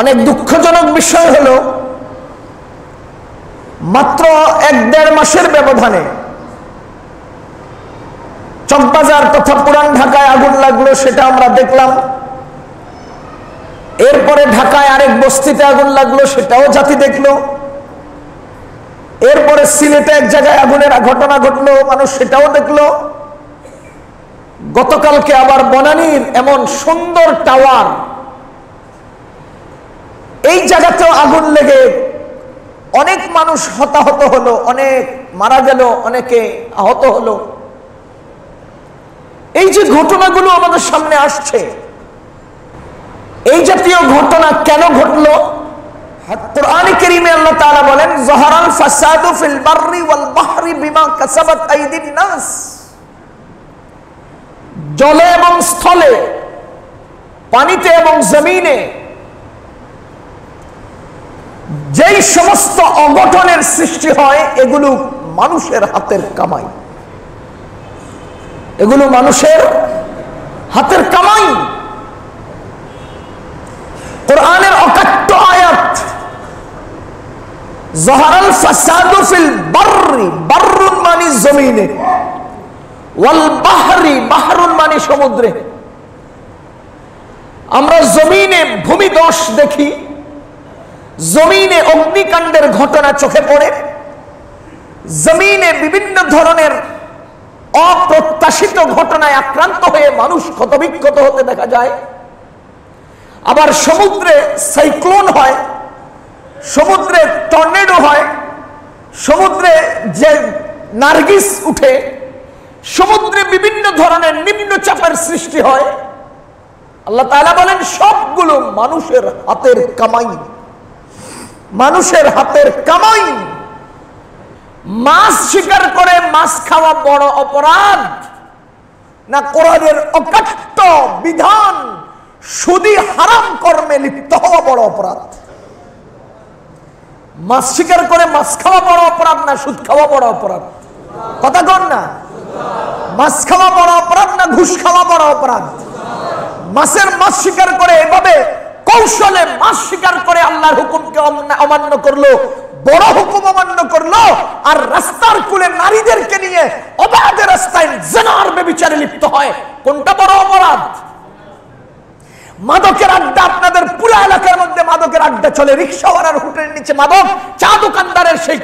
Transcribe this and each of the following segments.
অনেক দুঃখজনক বিষয় হলো, মাত্র এক দেড় মাসের ব্যবধানে চকবাজার তথা পুরান ঢাকায় আগুন লাগল সেটা আমরা দেখলাম। এরপরে ঢাকায় আরেক বস্তিতে আগুন লাগল সেটাও জাতি দেখল। এরপরে সিলেটে এক জায়গায় আগুনের ঘটনা ঘটলো, মানুষ সেটাও দেখল। গতকালকে আবার বনানীর এমন সুন্দর টাওয়ার এই জায়গাতেও আগুন লেগে অনেক মানুষ হতাহত হলো, অনেক মারা গেল, অনেকে আহত হলো। এই যে ঘটনাগুলো আমাদের সামনে আসছে, এই জাতীয় ঘটনা কেন ঘটলো? বলেন বিমা জলে এবং স্থলে, পানিতে এবং জমিনে যেই সমস্ত অঘটনের সৃষ্টি হয়, এগুলো মানুষের হাতের কামাই। এগুলো মানুষের হাতের কামাই। কোরআনের অকাট্য আয়াত, জহরাল মানে জমিনে, ওয়াল বাহরি, বাহরুন মানে সমুদ্রে। আমরা জমিনে ভূমিদশ দেখি জমিনে অগ্নিকাণ্ডের ঘটনা চোখে পড়ে। জমিনে বিভিন্ন ধরনের অপ্রত্যাশিত ঘটনায় আক্রান্ত হয়ে মানুষ ক্ষতবিক্ষত হতে দেখা যায়। আবার সমুদ্রে সাইক্লোন হয়, সমুদ্রে টর্নেডো হয়, সমুদ্রে যে নার্গিস উঠে, সমুদ্রে বিভিন্ন ধরনের নিম্নচাপের সৃষ্টি হয়। আল্লাহ তাআলা বলেন, সবগুলো মানুষের হাতের কামাই। মানুষের হাতের কামাই। মাছ শিকার করে মাছ খাওয়া বড় অপরাধ। না কোরআনের অকাট্য বিধান, সুদি হারাম কর্মে লিপ্ত হওয়া বড় অপরাধ। মাছ শিকার করে মাছ খাওয়া বড় অপরাধ না সুদ খাওয়া বড় অপরাধ? কথা কর না। মাছ খাওয়া বড় অপরাধ না ঘুষ খাওয়া বড় অপরাধ? মাছের মাছ শিকার করে এভাবে কৌশলে মাছ শিকার করে আল্লাহর হুকুমকে অমান্য করল, বড় হুকুম অমান্য করল, আর রাস্তার কুলে নারীদেরকে নিয়ে অবাধে রাস্তায় জেনার বেবিচারে লিপ্ত হয়। কোনটা বড় অপরাধ? মাদকের আড্ডা আপনাদের পুরা এলাকার মধ্যে মাদকের আড্ডা চলে। রিক্সাওয়ালার হোটেলের নিচে মাদক, চা দোকানদারের সেই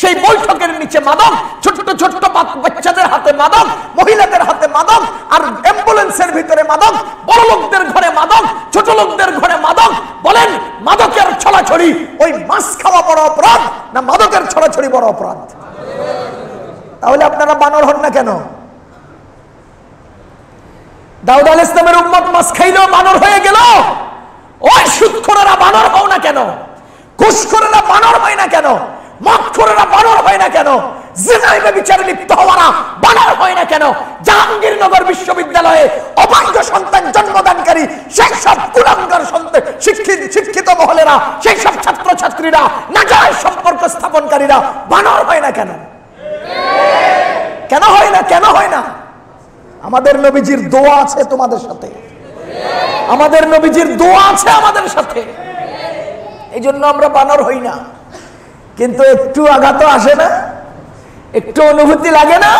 সেই বৈঠকের নিচে মাদক, ছোট্ট ছোট্ট বাচ্চাদের হাতে মাদক, মহিলাদের হাতে মাদক, আর অ্যাম্বুলেন্সের ভিতরে মাদক, বড় লোকদের ঘরে মাদক, ছোট লোকদের ঘরে মাদক, বলেন মাদকের ছড়াছড়ি, ওই মাছ খাওয়া বড় অপরাধ না মাদকের ছড়াছড়ি বড় অপরাধ? তাহলে আপনারা বানর হন না কেন? দাউদ আল ইসলামের উম্মত মাছ খাইলেও বানর হয়ে গেল। ওই সুৎখোরেরা বানর হও না কেন? ঘুষখোরেরা বানর হয় না কেন? মদখোরেরা বানর হয় না কেন? জিনাই বিচারে লিপ্ত হওয়ারা বানর হয় না কেন? জাহাঙ্গীরনগর বিশ্ববিদ্যালয়ে অবৈধ সন্তান জন্মদানকারী সেই সব কুলাঙ্গার সন্তান শিক্ষিত শিক্ষিত মহলেরা, সেই সব ছাত্র ছাত্রীরা নাজায় সম্পর্ক স্থাপনকারীরা বানর হয় না কেন? কেন হয় না? কেন হয় না? আমাদের নবীজির দোয়া আছে তোমাদের সাথে। আমাদের নবীজির দোয়া আছে আমাদের সাথে। এই জন্য আমরা বানর হই না। কিন্তু একটু আঘাত আসে না, একটু অনুভূতি লাগে না।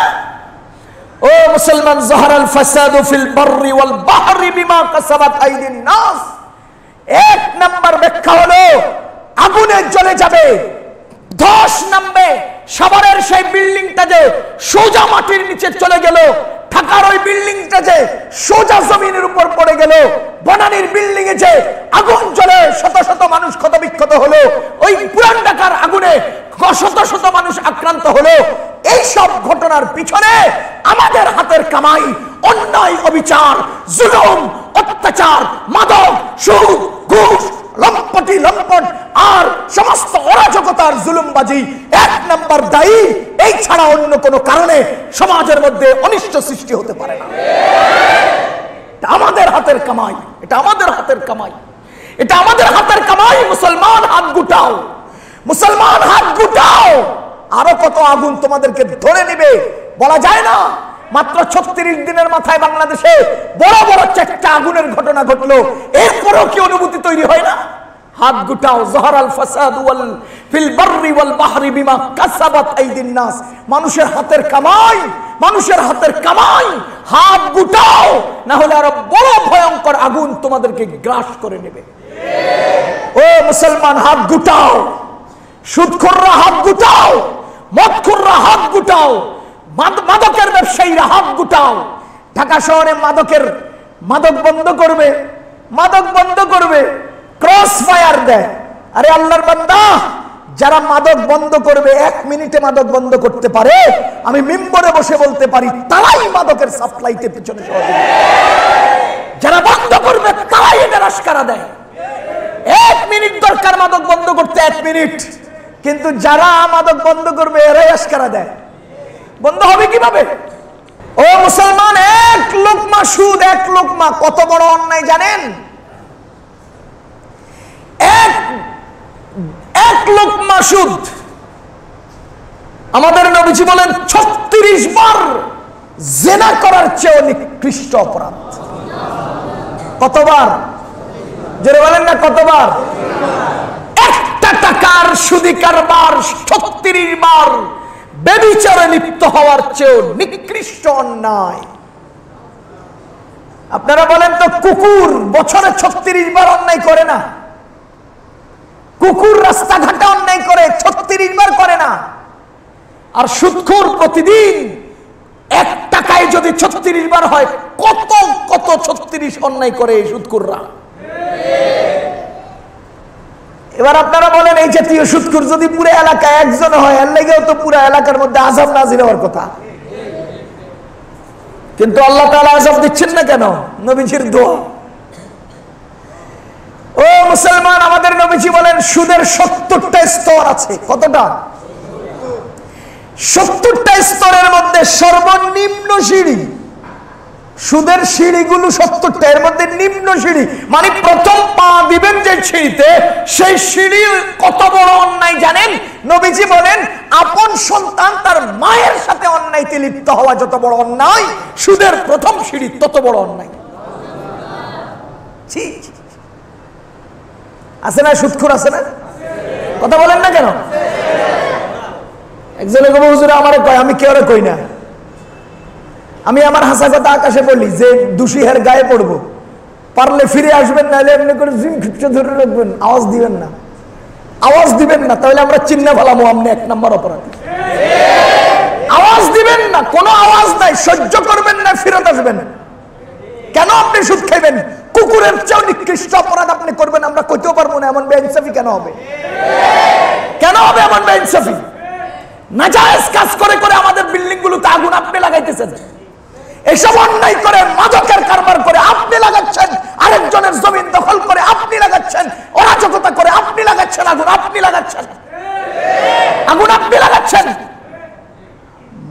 ও মুসলমান, জহরাল ফাসাদু ফিল বাররি ওয়াল বাহরি বিমা কাসাবাত আইদিন নাস। এক নাম্বার ব্যাখ্যা হলো, আগুনে জ্বলে যাবে ধস নামবে সাভারের সেই বিল্ডিংটা যে সোজা মাটির নিচে চলে গেল, ঢাকার ওই বিল্ডিংটা যে সোজা জমিনের উপর পড়ে গেল, বনানীর বিল্ডিং এ যে আগুন জ্বলে শত শত মানুষ ক্ষত বিক্ষত হলো, ওই পুরান ঢাকার আগুনে শত শত মানুষ আক্রান্ত হলো এই সব ঘটনার পিছনে আমাদের হাতের কামাই, অন্যায়, অবিচার, জুলুম, অত্যাচার, মাদক, সুদ, ঘুষ, লম্পটি, লম্পট, আর সমস্ত অরাজকতার জুলুমবাজি এক নাম্বার দায়ী। এই ছাড়া অন্য কোনো কারণে সমাজের মধ্যে অনিষ্ট সৃষ্টি হতে পারে না। এটা আমাদের হাতের কামাই, এটা আমাদের হাতের কামাই, এটা আমাদের হাতের কামাই। মুসলমান হাত গুটাও, মুসলমান হাত গুটাও। আরও কত আগুন তোমাদেরকে ধরে নিবে? বলা যায় না। মাত্র ছত্রিশ দিনের মাথায় বাংলাদেশে বড় বড় চারটা আগুনের ঘটনা ঘটলো। এরপরেও কি অনুভূতি তৈরি হয় না? হাত গুটাও জহরাল ফাসাদ ওয়াল ফিল বাররি ওয়াল বাহরি বিমা কাসাবাত আইদিন নাস। মানুষের হাতের কামাই, মানুষের হাতের কামাই, হাত গুটাও, না হলে আরও বড় ভয়ঙ্কর আগুন তোমাদেরকে গ্রাস করে নেবে। ও মুসলমান, হাত গুটাও। সুদখোররা, হাত গুটাও। মদখোররা হাত গুটাও, মাদ- মাদকের ব্যবসায়ীরা হাত গুটাও। ঢাকা শহরে মাদকের, মাদক বন্ধ করবে, মাদক বন্ধ করবে, ক্রস ফায়ার দেয়। আরে আল্লাহর বান্দা, যারা মাদক বন্ধ করবে, এক মিনিটে মাদক বন্ধ করতে পারে, আমি মিম্বরে বসে বলতে পারি, তারাই মাদকের সাপ্লাইতে পিছনে যারা বন্ধ করবে, তারাই এটা রাস্কারা দেয়। এক মিনিট দরকার মাদক বন্ধ করতে, এক মিনিট। কিন্তু যারা মাদক বন্ধ করবে, এরাই আস্কারা দেয়। বন্ধ হবে কীভাবে? ও মুসলমান, এক লোকমা সুদ, এক লোকমা, কত বড় অন্যায় জানেন? এক এক লোকমা সুদ। আমাদের নবীজি বলেন, ছত্রিশ বার জেনা করার চেয়ে নিকৃষ্ট অপরাধ। কতবার? জোরে বলেন না, কতবার? একটা টাকার সুদি কারবার ছত্রিশ বার বেবিচারে লিপ্ত হওয়ার চেয়েও নিকৃষ্ট অন্যায়। আপনারা বলেন তো, কুকুর বছরে ছত্রিশ বার অন্যায় করে না? কুকুর রাস্তাঘাটে অন্যায় করে ছত্রিশ বার করে না? আর সুৎখুর প্রতিদিন এক টাকায় যদি ছত্রিশ বার হয়, কত কত ছত্রিশ অন্যায় করে এই সুৎখুররা? এবার আপনারা বলেন, এই জাতীয় সুৎখুর যদি পুরো এলাকায় একজন হয়, এর লেগেও তো পুরো এলাকার মধ্যে আজাব নাজির হওয়ার কথা। কিন্তু আল্লাহ তাআলা আজাব দিচ্ছেন না কেন? নবীজির দোয়া। ও মুসলমান, আমাদের নবীজি বলেন, সুদের সত্তরটা স্তর আছে। কতটা? সত্তরটা স্তরের মধ্যে সর্বনিম্ন সিঁড়ি। সুদের সিঁড়িগুলো সত্তরটা, এর মধ্যে নিম্ন সিঁড়ি। মানে প্রথম পা দিবেন যে সিঁড়িতে, সেই সিঁড়ি কত বড় অন্যায় জানেন? নবীজি বলেন, আপন সন্তান তার মায়ের সাথে অন্যায়তে লিপ্ত হওয়া যত বড় অন্যায়, সুদের প্রথম সিঁড়ি তত বড় অন্যায়। আছে না সুৎখুর, আছে না? কথা বলেন না কেন? একজনে হুজুরে আমারে কয়, আমি কেউ কই না? আমি আমার হাসা কথা আকাশে বলি, যে দোষী হের গায়ে পড়ব। পারলে ফিরে আসবেন, নাহলে এমনি করে জিম খিপচে ধরে রাখবেন। আওয়াজ দিবেন না। আওয়াজ দিবেন না, তাহলে আমরা চিহ্ন ফেলামো আপনি এক নম্বর অপরাধ। আওয়াজ দিবেন না, কোনো আওয়াজ নাই, সহ্য করবেন না, ফিরত আসবেন। কেন আপনি সুদ খাইবেন? কুকুরের চেয়েও নিকৃষ্ট অপরাধ আপনি করবেন, আমরা কইতেও পারব না, এমন বেইনসাফি কেন হবে? কেন হবে এমন বেইনসাফি? নাজায়েজ কাজ করে করে আমাদের বিল্ডিং গুলোতে আগুন আপনি লাগাইতেছেন। এসব অন্যায় করে মাদকের কারবার করে আপনি লাগাচ্ছেন, আরেকজনের জমিন দখল করে আপনি লাগাচ্ছেন, অরাজকতা করে আপনি লাগাচ্ছেন, আগুন আপনি লাগাচ্ছেন। আগুন আপনি লাগাচ্ছেন।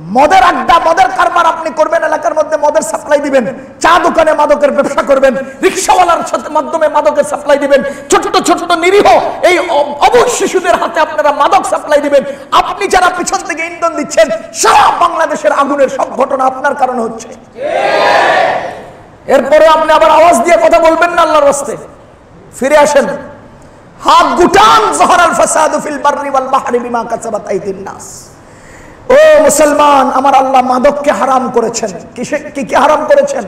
মদের আড্ডা, মদের কারবার আপনি করবেন, এলাকার মধ্যে মদের সাপ্লাই দিবেন। চা দোকানে মাদকের ব্যবসা করবেন। রিক্সাওয়ালার সাথে মাধ্যমে মাদকের সাপ্লাই দিবেন। ছোট ছোট নিরীহ এই অ- অবুঝ শিশুদের হাতে আপনারা মাদক সাপ্লাই দিবেন। আপনি যারা পিছন থেকে ইন্ধন দিচ্ছেন, সারা বাংলাদেশের আগুনের সব ঘটনা আপনার কারণে হচ্ছে। এরপরে আপনি আবার আওয়াজ দিয়ে কথা বলবেন না আল্লাহর রাস্তে। ফিরে আসেন। হাত গুটান জহরাল ফাসাদু ফিল বাররি ওয়াল বাহরি বিমা কাসাবাত আইদিন নাস। ও মুসলমান, আমার আল্লাহ মাদককে হারাম করেছেন। কিসে কি কি হারাম করেছেন?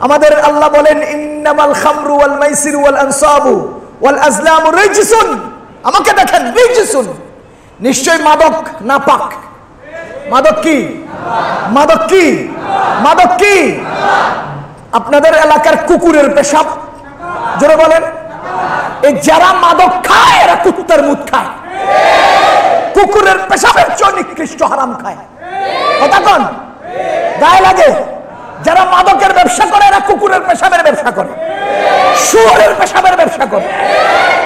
আমাদের আল্লাহ বলেন, ইন্নামাল খামরু ওয়াল মাইসিরু ওয়াল আনসাবু ওয়াল আজলামু রিজসুন। আমাকে দেখেন, রিজসুন। নিশ্চয় মাদক নাপাক। মাদক কি? মাদক কি? মাদক কি? আপনাদের এলাকার কুকুরের পেশাব। জোরে বলেন। এই যারা মাদক খায়, এরা কুত্তার মুখ খায়। কুকুরের পেশাবের চেয়ে নিকৃষ্ট হারাম খায়। কথা কন? গায়ে লাগে? যারা মাদকের ব্যবসা করে, এরা কুকুরের পেশাবের ব্যবসা করে। শুয়ারের পেশাবের ব্যবসা করে।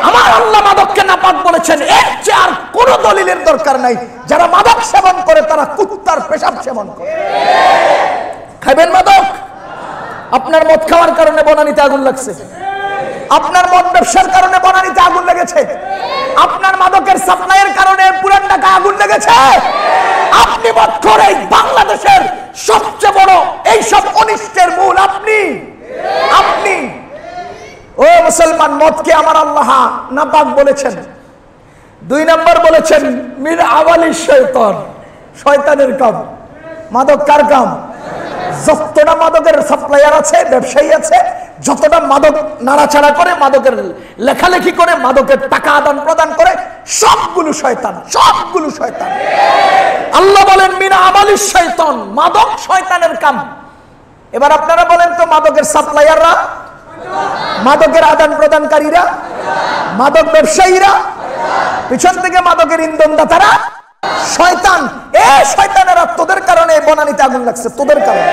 আমার আল্লাহ মাদককে নাপাক বলেছেন, এর চেয়ে আর কোন দলিলের দরকার নাই। যারা মাদক সেবন করে, তারা কুত্তার পেশাব সেবন করে। খাইবেন মাদক? আপনার মদ খাওয়ার কারণে বনানিতে আগুন লাগছে। আপনার মদ ব্যবসার কারণে বনানিতে আগুন লেগেছে। আপনার মাদকের সাপ্লাইয়ের কারণে পুরান ঢাকায় আগুন লেগেছে। আপনি মদ করে বাংলাদেশের সবচেয়ে বড়, এই সব অনিষ্টের মূল আপনি। আপনি। ও মুসলমান মদকে আমার আল্লাহ না পাক বলেছেন। দুই নম্বর বলেছেন, মির আওয়ালি শয়তান। শয়তানের কাম। মাদক কার কাম? যতটা মাদকের সাপ্লাইয়ার আছে, ব্যবসায়ী আছে যতটা মাদক নাড়াচাড়া করে, মাদকের লেখালেখি করে, মাদকের টাকা আদান প্রদান করে, সবগুলো শয়তান সবগুলো শয়তান। আল্লাহ বলেন, মিনা আমালিস শয়তান মাদক শয়তানের কাম। এবার আপনারা বলেন তো, মাদকের সাপ্লায়াররা মাদকের আদান প্রদানকারীরা? মাদক ব্যবসায়ীরা? পিছন থেকে মাদকের ইন্ধন দাতারা শয়তান, এ শয়তানেরা তোদের কারণে বনানিতে আগুন লাগছে, তোদের কারণে।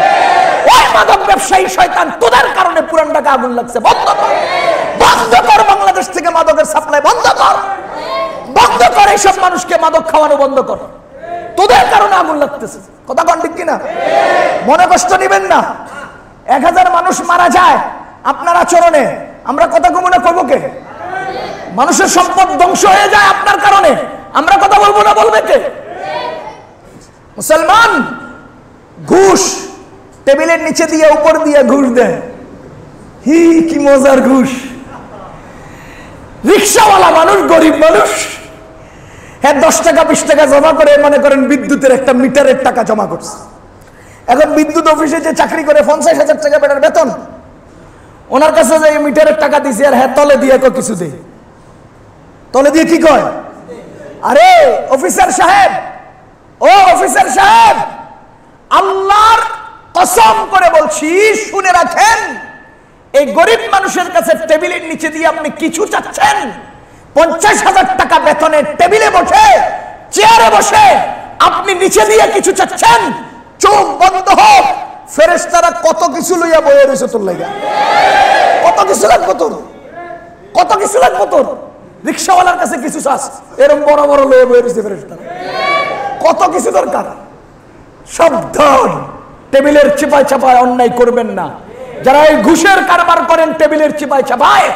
ওই মাদক ব্যবসায়ী শয়তান, তোদের কারণে পুরান ঢাকা আগুন লাগছে, বন্ধ কর। বন্ধ কর বাংলাদেশ থেকে মাদকের সাপ্লাই, বন্ধ কর। বন্ধ কর এইসব মানুষকে মাদক খাওয়ানো বন্ধ কর। তোদের কারণে আগুন লাগতেছে। কথা কন ঠিক কিনা? মনে কষ্ট নিবেন না। এক হাজার মানুষ মারা যায় আপনার আচরণে। আমরা কথা কমনে করব কে মানুষের সম্পদ ধ্বংস হয়ে যায় আপনার কারণে। আমরা কথা বলব না বলবে কে? মুসলমান, ঘুষ, টেবিলের নিচে দিয়ে, উপর দিয়ে ঘুষ দেয়। হি, কি মজার ঘুষ। রিক্সাওয়ালা মানুষ, গরিব মানুষ হ্যাঁ দশ টাকা, বিশ টাকা জমা করে, মনে করেন বিদ্যুতের একটা মিটারের টাকা জমা করছে। এখন বিদ্যুৎ অফিসে যে চাকরি করে, পঞ্চাশ হাজার টাকা বেটার বেতন। ওনার কাছে যে মিটারের টাকা দিছে, আর হ্যাঁ তলে দিয়ে কিছু দেয় তলে দিয়ে কি কয়? আরে, অফিসার সাহেব, ও অফিসার সাহেব, আল্লাহর কসম করে বলছি, শুনে রাখেন, এই গরিব মানুষের কাছে টেবিলের নিচে দিয়ে আপনি কিছু চাচ্ছেন, পঞ্চাশ হাজার টাকা বেতনের টেবিলে বসে, চেয়ারে বসে আপনি নিচে দিয়ে কিছু চাচ্ছেন চোখ বন্ধ হোক। ফেরেস্তারা কত কিছু লইয়া বয়ে রয়েছে তোর লাগা? কত কিছু লাগবো তোর? কত কিছু লাগবো তোর? রিক্সাওয়ালার কাছে কিছু চাস এরকম বড় বড় লয়ে বয়ে রয়েছে ফেরেস্তারা কত কিছু দরকার। সাবধান। টেবিলের চিপায় চাপায় অন্যায় করবেন না। যারা এই ঘুষের কারবার করেন, টেবিলের চিপায় চাপায়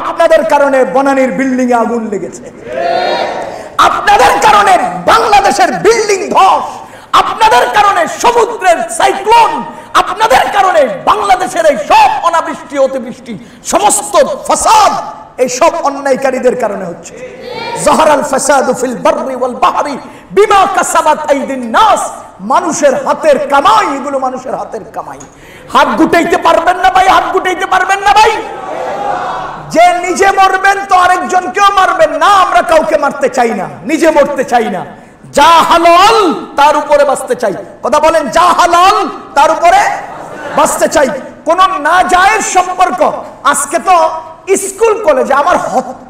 আপনাদের কারণে বনানীর বিল্ডিং এ আগুন লেগেছে। আপনাদের কারণে বাংলাদেশের বিল্ডিং ধস। আপনাদের কারণে সমুদ্রের সাইক্লোন। আপনাদের কারণে বাংলাদেশের এই সব অনাবৃষ্টি, অতিবৃষ্টি, সমস্ত ফসাদ এই সব অন্যায়কারীদের কারণে হচ্ছে। জহরাল ফাসাদু ফিল বাররি মানুষের হাতের কামাই, এগুলো মানুষের হাতের কামাই। হাত গুটাইতে পারবেন না ভাই, হাত গুটাইতে পারবেন না ভাই। যে নিজে মরবেন তো আরেকজনকেও মারবেন না, আমরা কাউকে মারতে চাই না, নিজে মরতে চাই না। যা হালাল, তার উপরে বাঁচতে চাই। কথা বলেন, যা হালাল, তার উপরে বাঁচতে চাই। কোন না জায়ের সম্পর্ক, আজকে তো স্কুল, কলেজে আমার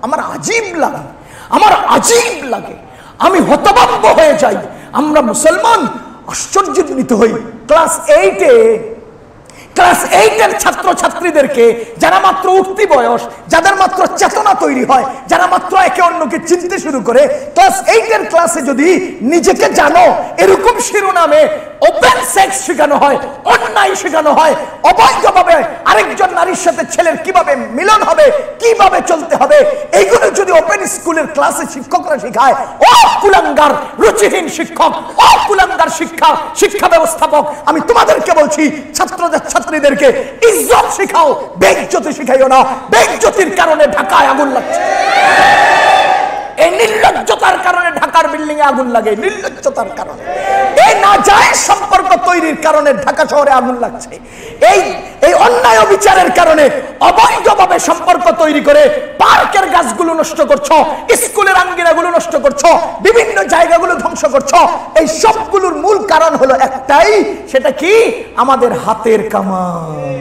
আমার আজীব লাগে, আমার আজীব লাগে। আমি হতভম্ব হয়ে যাই। আমরা মুসলমান আশ্চর্যজনিত হই। ক্লাস এইটে ক্লাস এইটের ছাত্র ছাত্রীদেরকে যারা মাত্র উঠতি বয়স, যাদের মাত্র চেতনা তৈরি হয়, যারা মাত্র একে অন্যকে চিনতে শুরু করে ক্লাস এইটের ক্লাসে যদি নিজেকে জানো, এরকম শিরোনামে ওপেন সেক্স শেখানো হয়, অন্যায় শেখানো হয়, অবৈধভাবে আরেকজন নারীর সাথে ছেলের কীভাবে মিলন হবে, কীভাবে চলতে হবে, এইগুলো যদি ওপেন স্কুলের ক্লাসে শিক্ষকরা শেখায়, ও কুলাঙ্গার, রুচিহীন শিক্ষক, ও কুলাঙ্গার শিক্ষা শিক্ষা ব্যবস্থাপক, আমি তোমাদেরকে বলছি, ছাত্রদের ছাত্রীদেরকে ইজ্জত শেখাও বেজ্জতি শিখাইও না। বেজ্জতির কারণে ঢাকায় আগুন লাগছে। এই নির্লজ্জতার কারণে ঢাকার বিল্ডিং এ আগুন লাগে, নির্লজ্জতার কারণে। এই না যায় সম্পর্ক তৈরির কারণে ঢাকা শহরে আগুন লাগছে। এই এই অন্যায় বিচারের কারণে অবৈধভাবে সম্পর্ক তৈরি করে পার্কের গাছগুলো নষ্ট করছ, স্কুলের আঙ্গিনাগুলো নষ্ট করছ, বিভিন্ন জায়গাগুলো ধ্বংস করছ। এই সবগুলোর মূল কারণ হলো একটাই, সেটা কি? আমাদের হাতের কামান।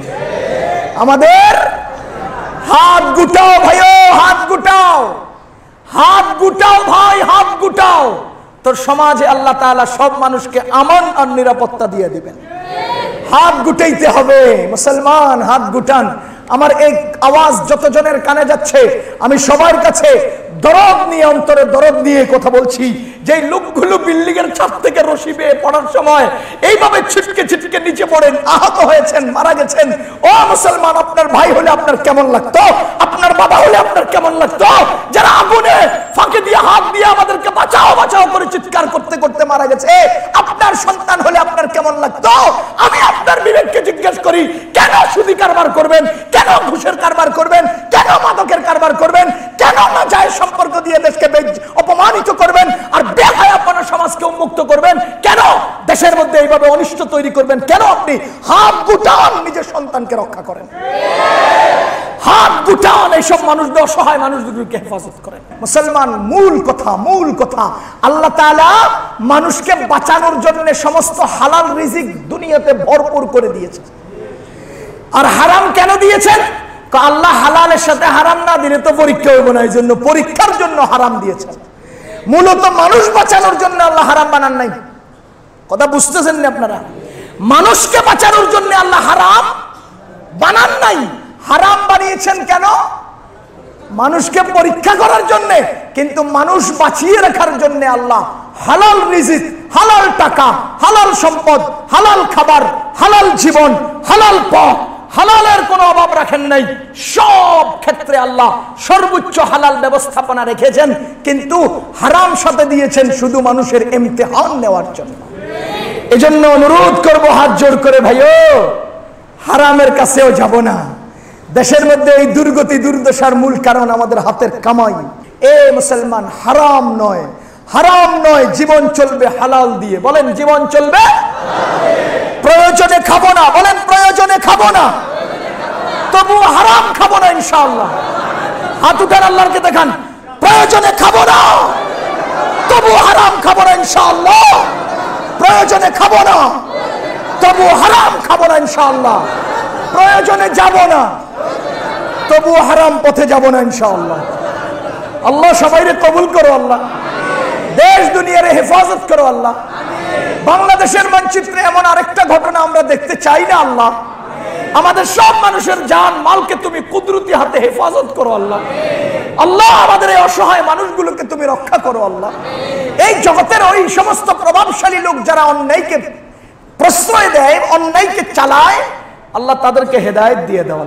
আমাদের হাত গুটাও ভাইও, হাত গুটাও। হাত গুটাও ভাই, হাত গুটাও। তোর সমাজে আল্লাহ তালা সব মানুষকে আমান আর নিরাপত্তা দিয়ে দিবেন। হাত গুটাইতে হবে। মুসলমান, হাত গুটান। আমার এই আওয়াজ যতজনের কানে যাচ্ছে, আমি সবার কাছে দরদ নিয়ে, অন্তরে দরদ নিয়ে কথা বলছি। যে লোকগুলো বিল্ডিং এর ছাদ থেকে রশি বেয়ে পড়ার সময় এইভাবে ছিটকে ছিটকে নিচে পড়েন আহত হয়েছেন, মারা গেছেন, ও মুসলমান, আপনার ভাই হলে আপনার কেমন লাগতো? আপনার বাবা হলে আপনার কেমন লাগতো? যারা আগুনে ফাঁকে দিয়ে, হাত দিয়ে আমাদেরকে বাঁচাও বাঁচাও করে চিৎকার করতে করতে মারা গেছে, আপনার সন্তান হলে আপনার কেমন লাগতো? আমি আপনার বিবেককে জিজ্ঞেস করি, কেন সুদি কারবার করবেন? কেন ঘুষের কারবার করবেন? কেন মাদকের কারবার করবেন? কেন না যায় সম্পর্ক দিয়ে দেশকে অপমানিত করবেন? আর বেহায়াপনা সমাজকে উন্মুক্ত করবেন কেন দেশের মধ্যে এইভাবে অনিষ্ট তৈরি করবেন। কেন আপনি হাত গুটান নিজের সন্তানকে রক্ষা করেন? হাত গুটান এইসব মানুষদের, অসহায় মানুষদেরকে হেফাজত করেন। মুসলমান, মূল কথা মূল কথা, আল্লাহ তাআলা মানুষকে বাঁচানোর জন্য সমস্ত হালাল রিজিক দুনিয়াতে ভরপুর করে দিয়েছে আর হারাম কেন দিয়েছেন? আল্লাহ হালালের সাথে হারাম না দিলে তো পরীক্ষা হইব না এই জন্য পরীক্ষার জন্য হারাম দিয়েছেন। মূলত মানুষ বাঁচানোর জন্য আল্লাহ হারাম বানান নাই। কথা বুঝতেছেন না আপনারা? মানুষকে বাঁচানোর জন্য আল্লাহ হারাম বানান নাই। হারাম বানিয়েছেন কেন? মানুষকে পরীক্ষা করার জন্য, কিন্তু মানুষ বাঁচিয়ে রাখার জন্য আল্লাহ হালাল রিজিক, হালাল টাকা, হালাল সম্পদ, হালাল খাবার, হালাল জীবন, হালাল পথ, হালালের কোনো অভাব রাখেন নাই। সব ক্ষেত্রে আল্লাহ সর্বোচ্চ হালাল ব্যবস্থাপনা রেখেছেন, কিন্তু হারাম সাথে দিয়েছেন শুধু মানুষের ইমতিহান নেওয়ার জন্য। এজন্য অনুরোধ করব হাত জোর করে, ভাইও, হারামের কাছেও যাব না। দেশের মধ্যে এই দুর্গতি, দুর্দশার মূল কারণ আমাদের হাতের কামাই। এ মুসলমান, হারাম নয়। হারাম নয়, জীবন চলবে হালাল দিয়ে। বলেন, জীবন চলবে? প্রয়োজনে খাব না। বলেন, প্রয়োজনে খাব না। তবু হারাম খাব না, ইনশাআল্লাহ। হাত উঠান আল্লাহকে দেখান। প্রয়োজনে খাব না। তবু হারাম খাব না, ইনশাআল্লাহ। প্রয়োজনে খাব না। তবু হারাম খাব না ইনশাআল্লাহ। প্রয়োজনে যাব না। তবু হারাম পথে যাব না ইনশাআল্লাহ। আল্লাহ সবাইরে কবুল করো আল্লাহ। দেশ দুনিয়ারে হেফাজত করো আল্লাহ। বাংলাদেশের মানচিত্রে এমন আরেকটা ঘটনা আমরা দেখতে চাই না আল্লাহ। আমাদের সব মানুষের যান মালকে তুমি কুদরতি হাতে হেফাজত করো আল্লাহ। আল্লাহ আমাদের এই অসহায় মানুষগুলোকে তুমি রক্ষা করো আল্লাহ। এই জগতের ওই সমস্ত প্রভাবশালী লোক যারা অন্যায়কে প্রশ্রয় দেয়, অন্যায়কে চালায়, আল্লাহ তাদেরকে হেদায়ত দিয়ে দেওয়া